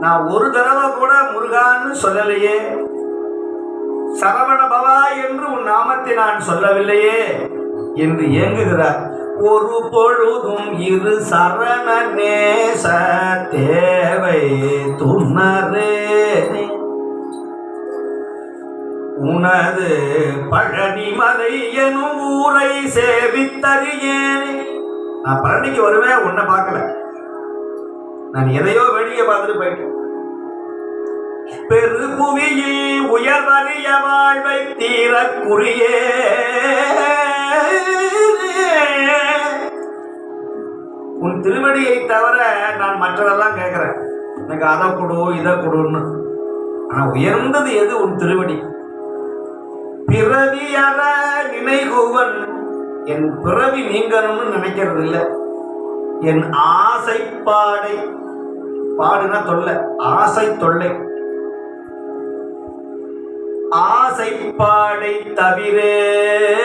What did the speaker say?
நான் ஒரு தடவை கூட முருகான்னு சொல்லலையே. சரவண பவா என்று உன் நாமத்தை நான் சொல்லவில்லையே என்று ஏங்குகிறார். ஒரு பொழுதும் இரு சரண நேச தேவை துணரே உனது பழனிமலை எனும் ஊரை சேவித்தறியேனே. நான் பழனிக்கு வருவேன் உன்னை பார்க்கல. நான் எதையோ வேடிக்கை பார்த்துட்டு போயிட்டேன். பெருபுவியில் உயர்வறிய வாழ்வை தீரக்குரிய உன் திருவடியை தவிர நான் மற்றதெல்லாம் கேட்கிறேன். எனக்கு அதை கொடு இதை கொடுன்னு. ஆனா உயர்ந்தது எது உன் திருவடி? பிறவி அற நினைகுவன். என் பிறவி நீங்கணும்னு நினைக்கிறது இல்லை என் ஆசை பாடை. பாடுனா தொல்லை. ஆசை தொல்லை. ஆசை பாடை தவிரேனோ